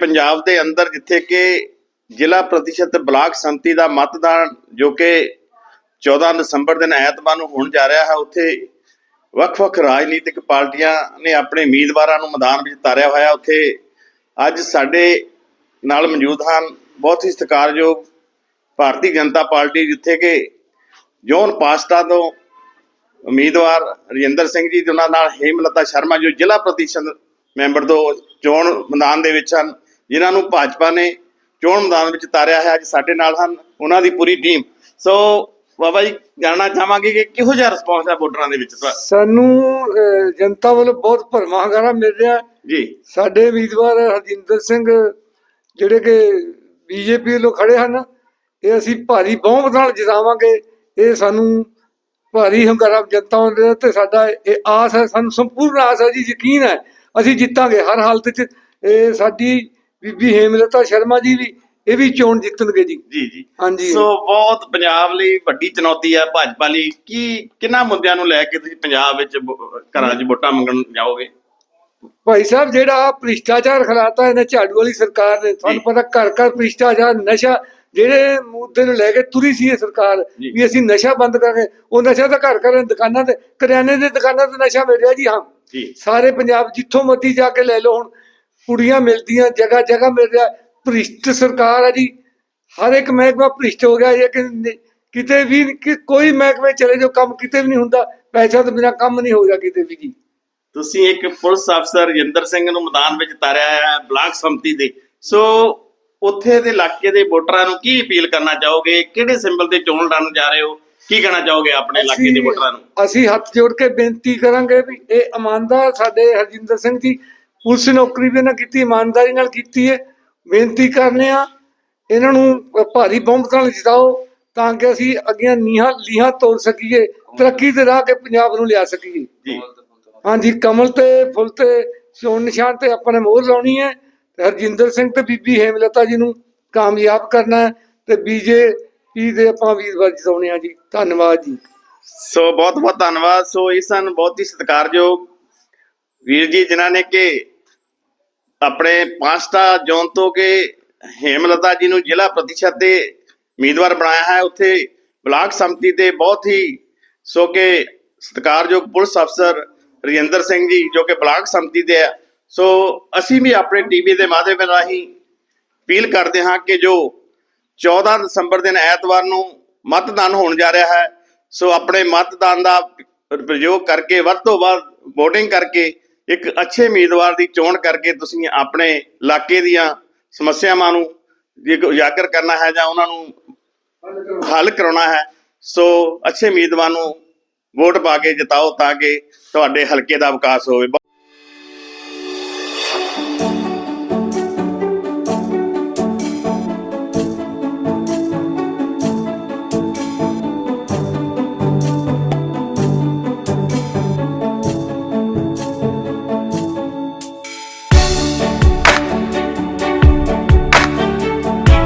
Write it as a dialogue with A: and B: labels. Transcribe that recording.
A: ਪੰਜਾਬ ਦੇ ਅੰਦਰ ਜਿੱਥੇ ਕਿ ਜ਼ਿਲ੍ਹਾ ਪ੍ਰਤੀਸ਼ਤ ਬਲਾਕ ਸੰਮਤੀ ਦਾ ਮਤਦਾਨ ਜੋ ਕਿ 14 ਦਸੰਬਰ ਦਿਨ ਐਤਵਾਰ ਨੂੰ ਹੋਣ ਜਾ ਰਿਹਾ ਹੈ, ਉੱਥੇ ਵੱਖ-ਵੱਖ ਰਾਜਨੀਤਿਕ ਪਾਰਟੀਆਂ ਨੇ ਆਪਣੇ ਉਮੀਦਵਾਰਾਂ ਨੂੰ ਮੈਦਾਨ ਵਿੱਚ ਤਾਰਿਆ ਹੋਇਆ ਉੱਥੇ ਅੱਜ ਸਾਡੇ ਨਾਲ ਮੌਜੂਦ ਹਨ, ਬਹੁਤ ਹੀ ਸਤਿਕਾਰਯੋਗ ਭਾਰਤੀ ਜਨਤਾ ਪਾਰਟੀ, ਜਿੱਥੇ ਕਿ ਜੋਨ ਪਾਸਟਾ ਤੋਂ ਉਮੀਦਵਾਰ ਰਜਿੰਦਰ ਸਿੰਘ ਜੀ ਤੇ ਉਹਨਾਂ ਨਾਲ ਹੇਮਲਤਾ ਸ਼ਰਮਾ, ਜੋ ਜ਼ਿਲ੍ਹਾ ਪ੍ਰਤੀਸ਼ਤ ਮੈਂਬਰ ਤੋਂ ਚੋਣ ਮੈਦਾਨ ਦੇ ਵਿੱਚ ਹਨ। ਜਿਨ੍ਹਾਂ ਨੂੰ ਭਾਜਪਾ ਨੇ ਚੋਣ ਮੈਦਾਨ ਵਿੱਚ ਉਤਾਰਿਆ ਹੈ ਅੱਜ ਸਾਡੇ ਨਾਲ ਹਨ ਉਹਨਾਂ ਦੀ ਪੂਰੀ ਟੀਮ। ਸੋ ਬਾਬਾ ਜੀ ਜਾਣਨਾ ਚਾਹਾਂਗੇ ਕਿ ਕਿਹੋ ਜਿਹਾ ਰਿਸਪੌਂਸ ਹੈ ਵੋਟਰਾਂ ਦੇ ਵਿੱਚ?
B: ਸਾਨੂੰ ਜਨਤਾ ਵੱਲੋਂ ਬਹੁਤ ਭਰਵਾਂ ਹੁੰਗਾਰਾ ਮਿਲ ਰਿਹਾ।
A: ਜੀ।
B: ਸਾਡੇ ਉਮੀਦਵਾਰ ਹਰਜਿੰਦਰ ਸਿੰਘ ਜਿਹੜੇ ਕਿ ਬੀਜੇਪੀ ਵੱਲੋਂ ਖੜੇ ਹਨ। ਇਹ ਅਸੀਂ ਭਾਰੀ ਬਹੁਮਤ ਨਾਲ ਜਿਤਾਵਾਂਗੇ। ਇਹ ਸਾਨੂੰ ਭਾਰੀ ਹੁੰਗਾਰਾ ਜਨਤਾ ਵੱਲੋਂ ਤੇ ਸਾਡਾ ਇਹ ਆਸ ਹੈ ਸਾਨੂੰ ਸੰਪੂਰਨ ਆਸ ਹੈ ਜੀ ਯਕੀਨ ਹੈ। ਅਸੀਂ ਜਿੱਤਾਂਗੇ। ਹਰ ਹਾਲਤ 'ਚ ਇਹ ਸਾਡੀ ਬੀਬੀ ਹੇਮਲਤਾ ਸ਼ਰਮਾ ਜੀ ਵੀ ਇਹ ਵੀ ਚੋਣ ਜਿੱਤਣਗੇ ਜੀ।
A: ਜੀ ਜੀ।
B: ਹਾਂਜੀ।
A: ਸੋ ਬਹੁਤ ਪੰਜਾਬ ਲਈ ਵੱਡੀ ਚੁਣੌਤੀ ਹੈ ਭਾਜਪਾ ਲਈ। ਕੀ ਕਿੰਨਾ ਮੁੱਦਿਆਂ ਨੂੰ ਲੈ ਕੇ ਤੁਸੀਂ ਪੰਜਾਬ ਵਿੱਚ ਘਰਾਂ 'ਚ ਵੋਟਾਂ ਮੰਗਣ ਜਾਓਗੇ?
B: ਭਾਈ ਸਾਹਿਬ ਜਿਹੜਾ ਭ੍ਰਿਸ਼ਟਾਚਾਰ ਖਿਲਾਤਾ ਇਹਨੇ ਝਾੜੂ ਵਾਲੀ ਸਰਕਾਰ ਨੇ। ਤੁਹਾਨੂੰ। ਪਤਾ ਘਰ ਘਰ ਭ੍ਰਿਸ਼ਟਾਚਾਰ ਨਸ਼ਾ ਜਿਹੜੇ ਮੁੱਦੇ ਨੂੰ ਲੈ ਕੇ ਤੁਰੀ ਸੀ ਇਹ ਸਰਕਾਰ। ਵੀ ਅਸੀਂ ਨਸ਼ਾ ਬੰਦ ਕਰਾਂਗੇ। ਉਹ ਨਸ਼ਾ ਤਾਂ ਘਰ ਘਰ ਦੁਕਾਨਾਂ ਤੇ ਕਰਿਆਨੇ ਦੇ ਦੁਕਾਨਾਂ ਤੇ ਨਸ਼ਾ ਮਿਲ ਰਿਹਾ ਜੀ ਹਾਂ। ਸਾਰੇ ਪੰਜਾਬ ਜਿੱਥੋਂ ਮਰਜ਼ੀ ਜਾ ਕੇ ਲੈ ਲਓ ਹੁਣ। ਕੁੜੀਆਂ ਮਿਲਦੀਆਂ ਜਗ੍ਹਾ ਜਗ੍ਹਾ ਮਿਲ ਰਿਹਾ। ਭ੍ਰਿਸ਼ਟ ਸਰਕਾਰ ਹੈ ਜੀ। ਹਰ ਇੱਕ ਮਹਿਕਮਾ ਭ੍ਰਿਸ਼ਟ ਹੋ ਗਿਆ। ਇਹ ਕਿ ਕਿਤੇ ਵੀ ਕੋਈ ਮਹਿਕਮੇ ਚਲੇ ਜਾਓ ਕੰਮ ਕਿਤੇ ਵੀ ਨਹੀਂ ਹੁੰਦਾ। ਪੈਸਾ ਤੋਂ ਬਿਨਾ ਕੰਮ ਨਹੀਂ ਹੋ ਰਿਹਾ ਕਿਤੇ ਵੀ ਜੀ।
A: ਤੁਸੀਂ ਇੱਕ ਪੁਲਿਸ ਅਫਸਰ ਰਜਿੰਦਰ ਸਿੰਘ ਨੂੰ ਮੈਦਾਨ ਵਿੱਚ ਉਤਾਰਿਆ ਹੈ ਬਲਾਕ ਸੰਮਤੀ ਦੇ। ਸੋ ਉੱਥੇ ਦੇ ਇਲਾਕੇ ਦੇ ਵੋਟਰਾਂ ਨੂੰ ਕੀ ਅਪੀਲ ਕਰਨਾ ਚਾਹੋਗੇ? ਕਿਹੜੇ ਸਿੰਬਲ ਤੇ ਚੋਣ ਲੜਨ ਜਾ ਰਹੇ ਹੋ? ਕੀ ਕਹਿਣਾ ਚਾਹੋਗੇ ਆਪਣੇ ਇਲਾਕੇ ਦੇ ਵੋਟਰਾਂ ਨੂੰ?
B: ਅਸੀਂ ਹੱਥ ਜੋੜ ਕੇ ਬੇਨਤੀ ਕਰਾਂਗੇ ਵੀ ਇਹ ਇਮਾਨਦਾਰ ਸਾਡੇ ਹਰਜਿੰਦਰ ਸਿੰਘ ਜੀ ਪੁਲਿਸ ਨੌਕਰੀ ਵੀ ਇਹਨਾਂ ਕੀਤੀ ਇਮਾਨਦਾਰੀ ਨਾਲ ਕੀਤੀ ਹੈ। ਬੇਨਤੀ ਕਰਨੇ ਆ ਇਹਨਾਂ ਨੂੰ ਭਾਰੀ ਬਹੁਮਤ ਨਾਲ ਜਿਤਾਓ ਤਾਂ ਕਿ ਅਸੀਂ ਅੱਗੇ ਨੀਹਾਂ ਲੀਹਾਂ ਤੋੜ ਸਕੀਏ ਤਰੱਕੀ ਦੇ ਰਾਹ ਤੇ ਪੰਜਾਬ ਨੂੰ ਲਿਆ ਸਕੀਏ।
A: ਜੀ।
B: ਹਾਂਜੀ ਕਮਲ ਤੇ ਫੁੱਲ ਤੇ ਸੋਨ ਨਿਸ਼ਾਨ ਤੇ ਆਪਾਂ ਨੇ ਮੋਹਰ ਲਾਉਣੀ ਹੈ ਤੇ ਹਰਜਿੰਦਰ ਸਿੰਘ ਤੇ ਬੀਬੀ ਹੇਮਲਤਾ ਜੀ ਨੂੰ ਕਾਮਯਾਬ ਕਰਨਾ ਹੈ ਤੇ ਬੀਜੇਪੀ ਦੇ ਆਪਾਂ ਵੀਰਵਾਰ ਜਿਤਾਉਣੇ ਆ ਜੀ। ਧੰਨਵਾਦ ਜੀ।
A: ਸੋ ਬਹੁਤ ਬਹੁਤ ਧੰਨਵਾਦ। ਸੋ ਇਹ ਸਨ ਬਹੁਤ ਹੀ ਸਤਿਕਾਰਯੋਗ ਵੀਰ ਜੀ ਜਿਨ੍ਹਾਂ ਨੇ ਕਿ ਆਪਣੇ ਪਾਸਟਾ ਜ਼ੋਨ ਤੋਂ ਕਿ ਹੇਮਲਤਾ ਜੀ ਨੂੰ ਜ਼ਿਲ੍ਹਾ ਪ੍ਰਤੀਸ਼ਤ ਦੇ ਉਮੀਦਵਾਰ ਬਣਾਇਆ ਹੈ। ਉੱਥੇ ਬਲਾਕ ਸੰਮਤੀ ਦੇ ਬਹੁਤ ਹੀ ਸੋ ਕਿ ਸਤਿਕਾਰਯੋਗ ਪੁਲਿਸ ਅਫਸਰ ਰਜਿੰਦਰ ਸਿੰਘ ਜੀ ਜੋ ਕਿ ਬਲਾਕ ਸੰਮਤੀ ਦੇ ਆ। ਸੋ ਅਸੀਂ ਵੀ ਆਪਣੇ ਟੀਵੀ ਦੇ ਮਾਧਿਅਮ ਰਾਹੀਂ ਅਪੀਲ ਕਰਦੇ ਹਾਂ ਕਿ ਜੋ 14 ਦਸੰਬਰ ਦਿਨ ਐਤਵਾਰ ਨੂੰ ਮਤਦਾਨ ਹੋਣ ਜਾ ਰਿਹਾ ਹੈ, ਸੋ ਆਪਣੇ ਮਤਦਾਨ ਦਾ ਪ੍ਰਯੋਗ ਕਰਕੇ, ਵੱਧ ਤੋਂ ਵੱਧ VOTING ਕਰਕੇ ਇੱਕ ਅੱਛੇ ਉਮੀਦਵਾਰ ਦੀ ਚੋਣ ਕਰਕੇ ਤੁਸੀਂ ਆਪਣੇ ਇਲਾਕੇ ਦੀਆਂ ਸਮੱਸਿਆਵਾਂ ਨੂੰ ਜੇ ਉਜਾਗਰ ਕਰਨਾ ਹੈ ਜਾਂ ਉਹਨਾਂ ਨੂੰ ਹੱਲ ਕਰਾਉਣਾ ਹੈ, ਸੋ ਅੱਛੇ ਉਮੀਦਵਾਰ ਨੂੰ ਵੋਟ ਪਾ ਕੇ ਜਿਤਾਓ ਤਾਂ ਕਿ ਤੁਹਾਡੇ ਹਲਕੇ ਦਾ ਵਿਕਾਸ ਹੋਵੇ।